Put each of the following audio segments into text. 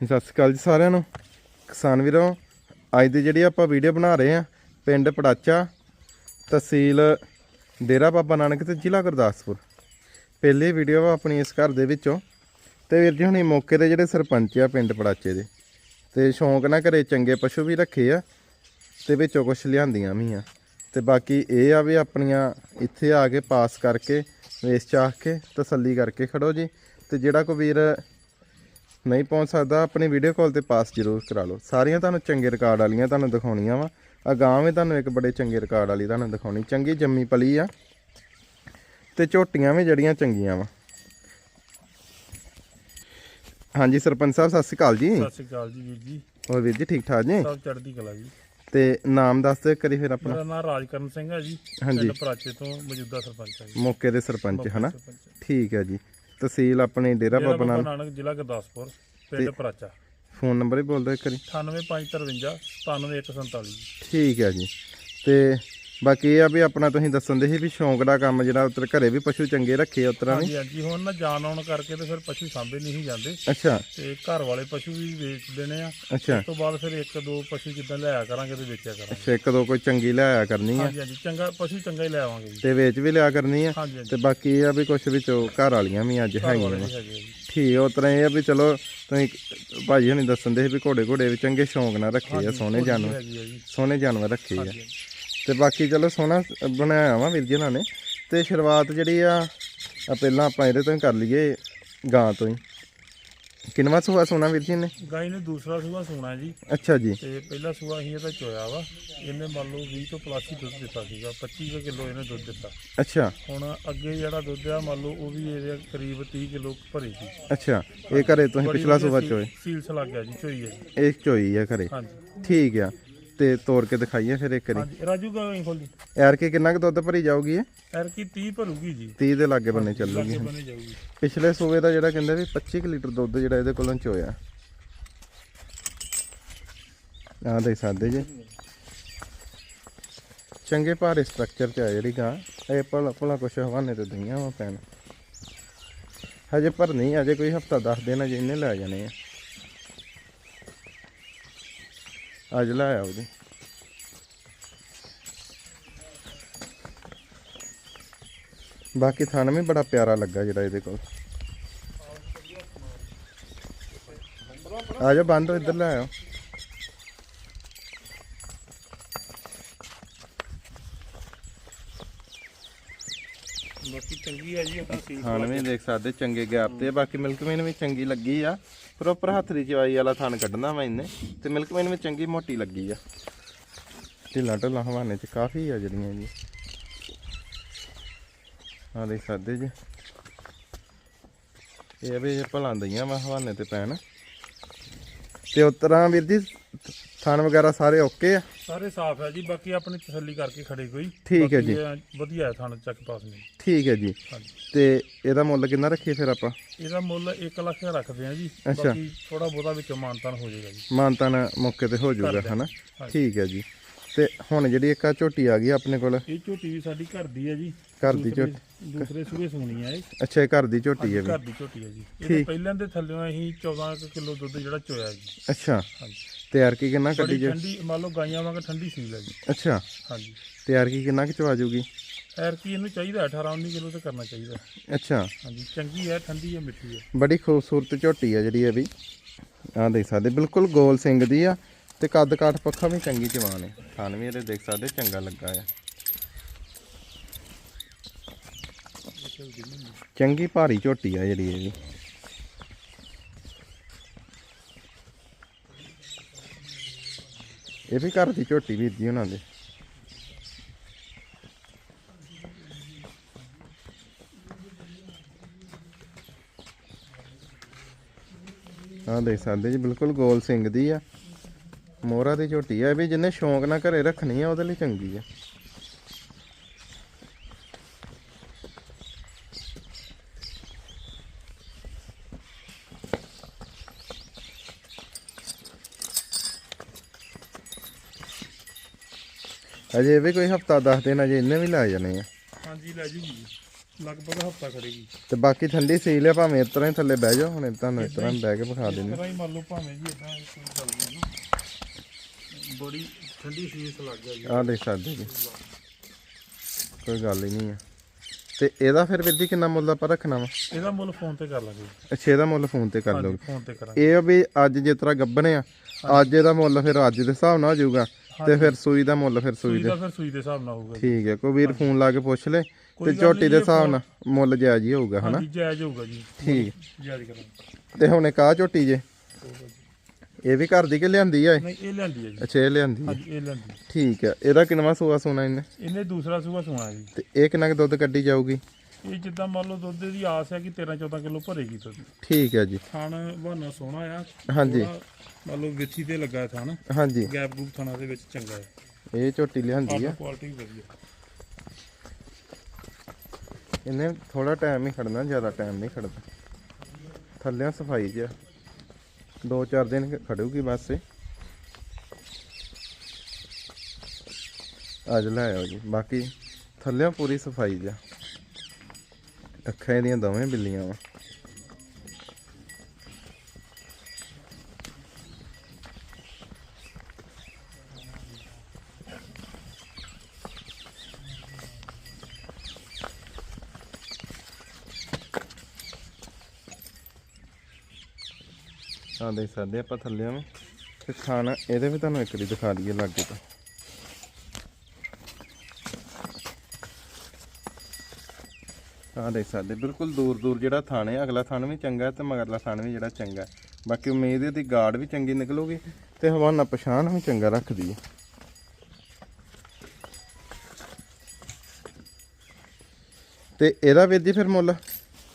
ਸਤਿ ਸ਼੍ਰੀ ਅਕਾਲ ਜੀ ਸਾਰਿਆਂ ਨੂੰ। ਕਿਸਾਨ ਵੀਰੋ, ਅੱਜ ਦੀ ਜਿਹੜੀ ਆਪਾਂ ਵੀਡੀਓ ਬਣਾ ਰਹੇ ਆ ਪਿੰਡ ਪੜਾਚਾ, ਤਹਿਸੀਲ ਡੇਰਾ ਬਾਬਾ ਨਾਨਕ ਤੇ ਜ਼ਿਲ੍ਹਾ ਗੁਰਦਾਸਪੁਰ। ਪਹਿਲੀ ਵੀਡੀਓ ਵਾ ਆਪਣੀ ਇਸ ਘਰ ਦੇ ਵਿੱਚੋਂ। ਤੇ ਵੀਰ ਜੀ, ਹੁਣੀ ਮੌਕੇ ਦੇ ਜਿਹੜੇ ਸਰਪੰਚ ਆ ਪਿੰਡ ਪੜਾਚੇ ਦੇ, ਤੇ ਸ਼ੌਂਕ ਨਾਲ ਘਰੇ ਚੰਗੇ ਪਸ਼ੂ ਵੀ ਰੱਖੇ ਆ, ਤੇ ਵਿੱਚੋਂ ਕੁਝ ਲਿਆਂਦੀਆਂ ਵੀ ਆ। ਤੇ ਬਾਕੀ ਇਹ ਆ ਵੀ ਆਪਣੀਆਂ ਇੱਥੇ ਆ ਕੇ ਪਾਸ ਕਰਕੇ ਵੇਚ ਚਾਹ ਕੇ, ਤਸੱਲੀ ਕਰਕੇ ਖੜੋ ਜੀ। ਤੇ ਜਿਹੜਾ ਕੋਈ ਵੀਰ ਨਹੀਂ ਪਹੁੰਚ ਸਕਦਾ ਆਪਣੀ ਵੀਡੀਓ ਕਾਲ ਤੇ ਪਾਸ ਜ਼ਰੂਰ ਕਰਾ ਲਓ। ਸਾਰੀਆਂ ਤੁਹਾਨੂੰ ਚੰਗੇ ਰਿਕਾਰਡ ਵਾਲੀਆਂ ਤੁਹਾਨੂੰ ਦਿਖਾਉਣੀਆਂ ਵਾ। ਅਗਾਂਹ ਵੀ ਤੁਹਾਨੂੰ ਇੱਕ ਬੜੇ ਚੰਗੇ ਰਿਕਾਰਡ ਵਾਲੀ ਤੁਹਾਨੂੰ ਦਿਖਾਉਣੀ। ਚੰਗੀ ਜੰਮੀ ਪਲੀ ਆ ਤੇ ਝੋਟੀਆਂ ਵੀ ਜੜੀਆਂ ਚੰਗੀਆਂ ਵਾ। ਹਾਂਜੀ ਸਰਪੰਚ ਸਾਹਿਬ ਸਤਿ ਸ਼੍ਰੀ ਅਕਾਲ ਜੀ। ਸਤਿ ਸ਼੍ਰੀ ਅਕਾਲ ਜੀ ਵੀਰ ਜੀ। ਹੋਰ ਵੀਰ ਜੀ ਠੀਕ ਠਾਕ ਜੀ? ਸਭ ਚੜ੍ਹਦੀ ਕਲਾ ਜੀ। ਤੇ ਨਾਮ ਦੱਸ ਦਿਓ ਕਰੀ ਫਿਰ ਆਪਣਾ। ਮੇਰਾ ਨਾਮ ਰਾਜਕਰਨ ਸਿੰਘ ਹੈ ਜੀ। ਹਾਂਜੀ। ਪਿੰਡ ਪ੍ਰਾਚੇ ਤੋਂ ਮੌਜੂਦਾ ਸਰਪੰਚ ਹੈ ਜੀ। ਮੌਕੇ ਦੇ ਸਰਪੰਚ ਹਨਾ। ਠੀਕ ਹੈ ਜੀ। ਤਹਿਸੀਲ ਆਪਣੀ ਡੇਰਾ ਡੇਰਾ ਬਾਬਾ ਨਾਨਕ ਨਾਨਕ ਜ਼ਿਲ੍ਹਾ ਗੁਰਦਾਸਪੁਰ ਪਿੰਡ ਪ੍ਰਾਚਾ। ਫੋਨ ਨੰਬਰ ਹੀ ਬੋਲ ਦਿਓ ਇੱਕ ਵਾਰੀ। 98553 97147 ਜੀ ਠੀਕ ਹੈ ਜੀ। ਤੇ ਬਾਕੀ ਇਹ ਆ ਵੀ ਆਪਣਾ ਤੁਸੀਂ ਦੱਸਣ ਦੇ ਸੀ ਵੀ ਸ਼ੌਂਕ ਦਾ ਕੰਮ ਜਿਹੜਾ ਉਤਰ ਘਰੇ ਵੀ ਪਸ਼ੂ ਚੰਗੇ ਰੱਖੇ ਉਤਰਾਂ ਵੀ। ਹਾਂਜੀ ਹਾਂਜੀ ਹੁਣ ਨਾ ਜਾਨ ਆਉਣ ਕਰਕੇ ਤੇ ਫਿਰ ਪਸ਼ੂ ਸਾਂਭੇ ਨਹੀਂ ਜਾਂਦੇ। ਅੱਛਾ। ਤੇ ਘਰ ਵਾਲੇ ਪਸ਼ੂ ਵੀ ਵੇਚ ਦੇਣੇ ਆ। ਅੱਛਾ। ਉਸ ਤੋਂ ਬਾਅਦ ਫਿਰ ਇੱਕ ਦੋ ਪਸ਼ੂ ਜਿੱਦਾਂ ਲਿਆਇਆ ਕਰਾਂਗੇ ਤੇ ਵੇਚਿਆ ਕਰਾਂਗੇ। ਅੱਛਾ ਇੱਕ ਦੋ ਕੋਈ ਚੰਗੀ ਲਿਆਇਆ ਕਰਨੀ ਆ। ਹਾਂਜੀ ਹਾਂਜੀ ਚੰਗਾ ਪਸ਼ੂ ਚੰਗਾ ਹੀ ਲੈ ਆਵਾਂਗੇ ਜੀ। ਤੇ ਵੇਚ ਵੀ ਲਿਆ ਕਰਨੀ ਆ। ਹਾਂਜੀ ਹਾਂਜੀ। ਤੇ ਬਾਕੀ ਇਹ ਆ ਵੀ ਕੁਝ ਵਿੱਚੋਂ ਘਰ ਵਾਲੀਆਂ ਵੀ ਅੱਜ ਘਰ ਹੈਗੀਆਂ ਵਾਲੇ ਵਾ ਵੀ ਹੈਗੇ ਆ ਜੀ। ਠੀਕ ਆ ਉਤਰਾਂ ਇਹ ਆ ਵੀ ਚਲੋ ਤੁਸੀਂ ਭਾਜੀ ਹੁਣੀ ਦੱਸਣ ਦੇ ਸੀ ਵੀ ਘੋੜੇ ਘੋੜੇ ਵੀ ਚੰਗੇ ਸ਼ੌਂਕ ਨਾਲ ਰੱਖੇ ਆ ਸੋਹਣੇ ਜਾਨਵਰ। ਹੈਗੀ ਆ ਜੀ। ਸੋਹਣੇ ਜਾਨਵਰ ਰੱਖੇ ਆ। ਹਾਂਜੀ। ਤੇ ਬਾਕੀ ਚਲੋ ਸੋਹਣਾ ਬਣਾਇਆ ਵਾ ਵੀਰ ਜੀ ਇਹਨਾਂ ਨੇ। ਤੇ ਸ਼ੁਰੂਆਤ ਜਿਹੜੀ ਆ ਆ ਪਹਿਲਾਂ ਆਪਾਂ ਇਹਦੇ ਤੋਂ ਹੀ ਕਰ ਲਈਏ ਗਾਂ ਤੋਂ ਹੀ। ਕਿੰਨਵਾ ਸੂਆ ਸੋਨਾ ਵੀਰ ਜੀ ਨੇ ਗਾਈ ਨੇ ਦੂਸਰਾ ਸੂਆ ਸੋਣਾ ਜੀ। ਅੱਛਾ ਜੀ। ਤੇ ਪਹਿਲਾ ਸੂਆ ਹੀ ਇਹਦਾ ਚੋਇਆ ਵਾ। ਇਹਨੇ ਮੰਨ ਲਓ 20 ਤੋਂ ਪਲੱਸ ਹੀ ਦੁੱਧ ਦਿੱਤਾ ਸੀਗਾ 25 ਕਿਲੋ ਇਹਨੇ ਦੁੱਧ ਦਿੱਤਾ। ਅੱਛਾ। ਹੁਣ ਅੱਗੇ ਜਿਹੜਾ ਦੁੱਧ ਆ ਮੰਨ ਲਓ ਉਹ ਵੀ ਇਹਦੇ ਕਰੀਬ 30 ਕਿਲੋ ਭਰੀ ਸੀ। ਅੱਛਾ। ਇਹ ਘਰੇ ਤੁਸੀਂ ਪਿਛਲਾ ਸੂਆ ਚੋਏ। ਸੀਲਸ ਲੱਗ ਗਿਆ ਜੀ ਚੋਈ ਹੈ ਇਹ ਚੋਈ ਆ ਘਰੇ। ਹਾਂਜੀ। ਠੀਕ ਆ। ਤੇ ਤੋੜ ਕੇ ਦਿਖਾਈਏ ਫਿਰ ਇੱਕ ਵਾਰੀ। ਹਾਂਜੀ ਰਾਜੂ ਗਾਂ ਖੋਲੀ? ਯਾਰ ਕੇ ਕਿੰਨਾ ਕੁ ਦੁੱਧ ਭਰੀ ਜਾਊਗੀ ਇਹ? ਐਰ ਕੀ 30 ਭਰੂਗੀ ਜੀ। 30 ਦੇ ਲਾਗੇ ਬੰਨੇ ਚੱਲੂਗੀ। ਲੱਗੇ ਬਣੇ ਜਾਊਗੀ। ਪਿਛਲੇ ਸੂਏ ਦਾ ਜਿਹੜਾ ਕਹਿੰਦੇ ਵੀ 25 ਕੁ ਲੀਟਰ ਦੁੱਧ ਜਿਹੜਾ ਇਹਦੇ ਕੋਲੋਂ ਚੋਇਆ। ਆਹ ਦੇ ਸਾਦੇ ਜੀ। ਚੰਗੇ ਭਾਰੇ ਸਟਰਕਚਰ ਚ ਆ ਜਿਹੜੀ ਗਾਂ। ਇਹ ਭਲਾ ਭਲਾ ਕੁਛ ਹਵਾਨੇ ਤੇ ਦਈਆਂ ਵਾ ਪੈਣ ਹਜੇ ਪਰ ਨਹੀਂ ਅਜੇ ਕੋਈ ਹਫਤਾ ਦੱਸ ਦੇਣਾ ਜੇ ਇਹਨੇ ਲੈ ਜਾਣੇ ਆ। ਅੱਜ ਲੈ ਆਓ ਜੀ ਬਾਕੀ ਥਣ ਵੀ ਬੜਾ ਪਿਆਰਾ ਲੱਗਾ ਜਿਹੜਾ ਇਹਦੇ ਕੋਲ। ਆ ਜਾ ਬੰਦ ਇੱਧਰ ਲੈ ਆਓ ਬਾਕੀ ਚੰਗੀ ਹੈ ਜੀ ਆਪਣੀ ਸੀਲ ਥਣ ਵੀ ਦੇਖ ਸਕਦੇ ਚੰਗੇ ਗੈਪ ਤੇ ਆ। ਬਾਕੀ ਮਿਲਕਮੈਨ ਵੀ ਚੰਗੀ ਲੱਗੀ ਆ। ਪ੍ਰੋਪਰ ਹੱਥ ਦੀ ਚਵਾਈ ਵਾਲਾ ਥਣ ਕੱਢਣਾ ਵਾ ਇਹਨੇ, ਤੇ ਮਿਲਕਮੈਨ ਵੀ ਚੰਗੀ ਮੋਟੀ ਲੱਗੀ ਆ। ਢਿੱਲਾ ਢਿੱਲਾ ਹਵਾਨੇ ਚ ਕਾਫੀ ਆ ਜਿਹੜੀਆਂ ਜੀ। ਆ ਦੇਖ ਸਕਦੇ ਜੀ। ਇਹ ਵੀ ਜੇ ਭਲਾਂ ਦਈਆਂ ਵਾ ਹਵਾਨੇ ਤੇ ਪੈਣ। ਤੇ ਉਤਰਾਂ ਵੀਰ ਜੀ ਥਣ ਵਗੈਰਾ ਸਾਰੇ ਓਕੇ ਆ? ਸਾਰੇ ਸਾਫ਼ ਹੈ ਜੀ ਬਾਕੀ ਆਪਣੀ ਤਸੱਲੀ ਕਰਕੇ ਖੜੇ ਕੋਈ। ਠੀਕ ਹੈ ਜੀ। ਬਾਕੀ ਵਧੀਆ ਹੈ ਥਣ ਚੱਕ ਪਾਸ ਨਹੀਂ ਠੀਕ ਹੈ ਜੀ। ਹਾਂਜੀ। ਤੇ ਇਹਦਾ ਮੁੱਲ ਕਿੰਨਾ ਰੱਖੀਏ ਫਿਰ ਆਪਾਂ? ਇਹਦਾ ਮੁੱਲ 1 ਲੱਖ ਰੱਖਦੇ ਆ ਜੀ। ਅੱਛਾ। ਬਾਕੀ ਥੋੜਾ ਬਹੁਤਾ ਵਿੱਚੋਂ ਮਾਨਤਾਨ ਹੋ ਜਾਏਗਾ ਜੀ। ਮਾਨਤਾਨ ਮੌਕੇ ਤੇ ਹੋ ਜਾਊਗਾ ਹਨਾ। ਠੀਕ ਹੈ ਜੀ। ਤੇ ਹੁਣ ਜਿਹੜੀ ਇੱਕ ਆ ਝੋਟੀ ਆ ਗਈ ਆਪਣੇ ਕੋਲ? ਇਹ ਝੋਟੀ ਵੀ ਸਾਡੀ ਘਰ ਦੀ ਹੈ ਜੀ। ਘਰ ਦੀ ਦੂਸਰੇ- ਝੋਟੀ। ਦੂਸਰੇ ਸੂਏ ਸੂਣੀ ਹੈ ਇਹ। ਅੱਛਾ ਇਹ ਘਰ ਦੀ ਝੋਟੀ ਹੈ ਵੀ। ਘਰ ਦੀ ਝੋਟੀ ਹੈ ਜੀ। ਇਹਦੇ ਪਹਿਲਾਂ ਦੇ ਥੱਲੇੋਂ ਅਸੀਂ 14 ਕਿਲੋ ਦੁੱਧ ਜਿਹੜਾ ਚੋਇਆ ਜੀ। ਅੱਛਾ। ਹਾਂਜੀ। ਤੇ ਯਾਰ ਕੀ ਕਿੰਨਾ ਕੱਢੀ ਬੜੀ ਜੇ? ਠੰਡੀ ਮੰਨ ਲਓ ਗਾਈਆਂ ਵਾਂਗ ਠੰਡੀ ਸੀਲ ਹੈ ਜੀ। ਅੱਛਾ। ਹਾਂਜੀ। ਤੇ ਯਾਰ ਕੀ ਕਿੰਨਾ ਕੁ ਚਵਾ ਜੂਗੀ? ਐਰ ਕੀ ਇਹਨੂੰ ਚਾਹੀਦਾ 18 19 ਕਿਲੋ ਤੇ ਕਰਨਾ ਚਾਹੀਦਾ। ਅੱਛਾ। ਹਾਂਜੀ ਚੰਗੀ ਹੈ ਠੰਡੀ ਹੈ ਮਿੱਠੀ ਹੈ ਬੜੀ ਖੂਬਸੂਰਤ ਝੋਟੀ ਆ ਜਿਹੜੀ ਇਹ ਵੀ। ਆਹ ਦੇਖ ਸਕਦੇ ਬਿਲਕੁਲ ਗੋਲ ਸਿੰਘ ਦੀ ਆ ਤੇ ਕੱਦ ਕਾਠ ਪੱਖਾ ਵੀ ਚੰਗੀ ਜਵਾਨ ਹੈ ਥਾਨ ਵੀ ਇਹਦੇ ਦੇਖ ਸਕਦੇ ਚੰਗਾ ਲੱਗਾ ਆ। ਚੰਗੀ ਭਾਰੀ ਝੋਟੀ ਆ ਜਿਹੜੀ ਇਹ ਇਹ ਵੀ ਘਰ ਦੀ ਝੋਟੀ ਵੀਰ ਜੀ ਉਹਨਾਂ ਦੇ। ਆਹ ਦੇਖ ਸਕਦੇ ਜੀ, ਬਿਲਕੁਲ ਗੋਲ ਸਿੰਘ ਦੀ ਆ। ਮੋਹਰਾ ਦੀ ਝੋਟੀ ਆ, ਇਹ ਵੀ ਜਿੰਨੇ ਸ਼ੌਂਕ ਨਾਲ ਘਰੇ ਰੱਖਣੀ ਆ, ਉਹਦੇ ਲਈ ਚੰਗੀ ਆ। ਅਜੇ ਵੀ ਕੋਈ ਹਫਤਾ ਦੱਸ ਦੇਣਾ ਜੇ ਇਹਨੇ ਵੀ ਲੈ ਜਾਣੇ ਆ। ਹਾਂਜੀ ਲੈ ਜੂਗੀ। ਲਗਭਗ ਹਫਤਾ ਖੜੇਗੀ। ਤੇ ਬਾਕੀ ਠੰਡੀ ਸੀਲ ਆ ਭਾਵੇਂ ਇਸ ਤਰ੍ਹਾਂ ਹੀ ਥੱਲੇ ਬਹਿ ਜਾਓ ਹੁਣ ਤੁਹਾਨੂੰ ਇਸ ਤਰ੍ਹਾਂ ਬਹਿ ਕੇ ਵਿਖਾ ਦਿੰਦੇ। ਹੀ ਮੰਨ ਲਓ ਭਾਵੇਂ ਜੀ ਇਦਾਂ ਕੋਈ ਗੱਲ ਨਹੀਂ ਨਾ। ਬੜੀ ਠੰਡੀ ਸੀਸ ਲੱਗ ਜੀ ਆਹ ਦੇਖ ਸਕਦੇ ਜੀ। ਕੋਈ ਗੱਲ ਹੀ ਨਹੀਂ ਆ। ਤੇ ਇਹਦਾ ਫਿਰ ਜੀ ਕਿੰਨਾ ਮੁੱਲ ਆਪਾਂ ਰੱਖਣਾ ਵਾ? ਇਹਦਾ ਮੁੱਲ ਫੋਨ ਤੇ ਕਰ ਲਾਂਗੇ। ਅੱਛਾ ਇਹਦਾ ਮੁੱਲ ਫੋਨ ਤੇ ਕਰ ਲਓ। ਫੋਨ ਤੇ ਕਰਾਂਗੇ। ਇਹ ਆ ਵੀ ਅੱਜ ਜਿਸ ਤਰ੍ਹਾਂ ਗੱਬਣੇ ਆ ਅੱਜ ਇਹਦਾ ਮੁੱਲ ਫਿਰ ਅੱਜ ਦੇ ਹਿਸਾਬ ਨਾਲ ਹੋ ਜਾਊਗਾ। ਤੇ ਫਿਰ ਸੂਈ ਦਾ ਮੁੱਲ ਫਿਰ ਸੂਈ ਸੂਈ ਦੇ ਦਾ। ਫਿਰ ਸੂਈ ਦੇ ਹਿਸਾਬ ਨਾਲ ਹੋਊਗਾ ਜੀ। ਠੀਕ ਹੈ ਕੋਈ ਵੀਰ ਫੋਨ ਲਾ ਕੇ ਪੁੱਛ ਲੈ ਤੇ ਗੱਲ ਝੋਟੀ ਦੇ ਹਿਸਾਬ ਨਾਲ ਮੁੱਲ ਜਾਇਜ਼ ਹੀ ਹੋਊਗਾ ਹਨਾ? ਹਾਂਜੀ ਜਾਇਜ਼ ਹੋਊਗਾ ਜੀ ਠੀਕ। ਜਾਇਜ਼ ਕਰਾਂਗੇ। ਤੇ ਹੁਣ ਇੱਕ ਆਹ ਝੋਟੀ ਜੇ। ਇਹ ਵੀ ਘਰ ਦੀ ਕਿ ਲਿਆਂਦੀ ਆ ਇਹ? ਨਹੀਂ ਇਹ ਲੈਂਦੀ ਹੈ ਜੀ। ਅੱਛਾ ਇਹ ਲਿਆਂਦੀ ਆ। ਹਾਂਜੀ ਇਹ ਲੈਂਦੀ ਠੀਕ ਹੈ ਇਹਦਾ ਕਿੰਨਵਾ ਸੂਆ ਸੋਨਾ ਇਹਨੇ? ਇਹਨੇ ਦੂਸਰਾ ਸੂਆ ਸੋਣਾ ਜੀ। ਤੇ ਇਹ ਕਿੰਨਾ ਕੁ ਦੁੱਧ ਕੱਢੀ ਜਾਊਗੀ? ਇਹ ਜਿੱਦਾਂ ਮੰਨ ਲਓ ਦੁੱਧ ਦੀ ਆਸ ਹੈ ਕਿ 13 14 ਕਿਲੋ ਭਰੇਗੀ ਦੁੱਧ। ਠੀਕ ਹੈ ਜੀ। ਥਣ ਬਹਾਨਾ ਸੋਹਣਾ ਆ। ਹਾਂਜੀ। ਥੋੜ੍ਹਾ ਮੰਨ ਲਓ ਵਿੱਥੀ ਤੇ ਲੱਗਾ ਥਣ। ਹਾਂਜੀ। ਗੈਪ ਗੂਪ ਥਣਾ ਦੇ ਵਿੱਚ ਚੰਗਾ ਹੈ। ਇਹ ਝੋਟੀ ਲਿਆਂਦੀ ਆ। ਕੁਆਲਿਟੀ ਵਧੀਆ। ਇਹਨੇ ਥੋੜਾ ਟਾਈਮ ਹੀ ਖੜਨਾ ਜ਼ਿਆਦਾ ਟਾਈਮ ਨਹੀਂ ਖੜਦਾ ਥੱਲਿਆਂ ਸਫ਼ਾਈ ਜਿਹਾ। ਦੋ ਚਾਰ ਦਿਨ ਖੜੂਗੀ ਬਸ ਇਹ। ਅੱਜ ਲੈ ਆਓ ਜੀ। ਬਾਕੀ ਥੱਲਿਆਂ ਪੂਰੀ ਸਫ਼ਾਈ ਜਿਹਾ। ਅੱਖਾਂ ਇਹਦੀਆਂ ਦੋਵੇਂ ਬਿੱਲੀਆਂ ਵਾ। ਆ ਦੇਖ ਸਕਦੇ ਆਪਾਂ ਥੱਲਿਆਂ ਨੂੰ ਤੇ ਖਾਣਾ, ਇਹਦੇ ਵੀ ਤੁਹਾਨੂੰ ਇੱਕ ਵਾਰੀ ਦਿਖਾ ਦਈਏ ਲਾਗੇ ਤੋਂ। ਆ ਦੇਖ ਸਕਦੇ। ਬਿਲਕੁਲ ਦੂਰ ਦੂਰ ਜਿਹੜਾ ਥਣ ਹੈ, ਅਗਲਾ ਥਣ ਵੀ ਚੰਗਾ ਹੈ ਤੇ ਮਗਰਲਾ ਥਣ ਵੀ ਜਿਹੜਾ ਚੰਗਾ ਬਾਕੀ ਉਮੀਦ ਇਹਦੀ ਦੀ ਗਾਰਡ ਵੀ ਚੰਗੀ ਨਿਕਲੂਗੀ ਤੇ ਹਵਾਨਾ ਪਛਾਣ ਵੀ ਚੰਗਾ ਰੱਖਦੀ ਹੈ। ਤੇ ਇਹਦਾ ਵੀਰ ਜੀ ਫਿਰ ਮੁੱਲ?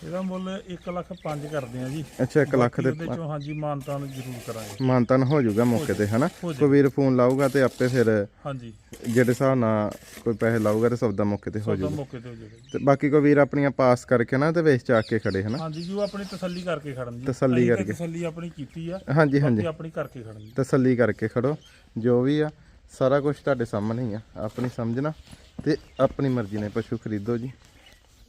ਇਹਦਾ ਮੁੱਲ 1 ਲੱਖ 5 ਕਰਦੇ ਆ ਜੀ। ਅੱਛਾ 1 ਲੱਖ ਦੇ ਉਹਦੇ ਚੋਂ ਹਾਂਜੀ ਮਾਨਤਾਨ ਜ਼ਰੂਰ ਕਰਾਂਗੇ। ਮਾਨਤਨ ਹੋ ਜਾਊਗਾ ਮੌਕੇ ਤੇ ਹਨਾ। ਕੋਈ ਵੀਰ ਫੋਨ ਲਾਊਗਾ ਤੇ ਆਪੇ ਫਿਰ ਹਾਂਜੀ। ਜਿਹੜੇ ਹਿਸਾਬ ਨਾਲ ਕੋਈ ਪੈਸੇ ਲਾਊਗਾ ਤੇ ਸੌਦਾ ਮੌਕੇ ਤੇ ਹੋ ਜਾਊਗਾ। ਮੌਕੇ ਤੇ ਹੋ ਜਾਏਗਾ ਤੇ ਬਾਕੀ ਕੋਈ ਵੀਰ ਆਪਣੀਆਂ ਪਾਸ ਕਰਕੇ ਨਾ ਤੇ ਵੇਚ ਚਾ ਕੇ ਖੜੇ ਹਨਾ? ਹਾਂਜੀ ਜੀ ਉਹ ਆਪਣੀ ਤਸੱਲੀ ਕਰਕੇ ਖੜਨ ਜੀ। ਤਸੱਲੀ ਕਰਕੇ। ਤਸੱਲੀ ਆਪਣੀ ਕੀਤੀ ਆ। ਹਾਂਜੀ ਹਾਂਜੀ। ਆਪਣੀ ਕਰਕੇ ਖੜਨ ਜੀ। ਤਸੱਲੀ ਕਰਕੇ ਖੜੋ। ਜੋ ਵੀ ਆ ਸਾਰਾ ਕੁਝ ਤੁਹਾਡੇ ਸਾਹਮਣੇ ਹੀ ਆ। ਆਪਣੀ ਸਮਝਣਾ ਤੇ ਆਪਣੀ ਮਰਜ਼ੀ ਨਾਲ ਪਸ਼ੂ ਖਰੀਦੋ ਜੀ।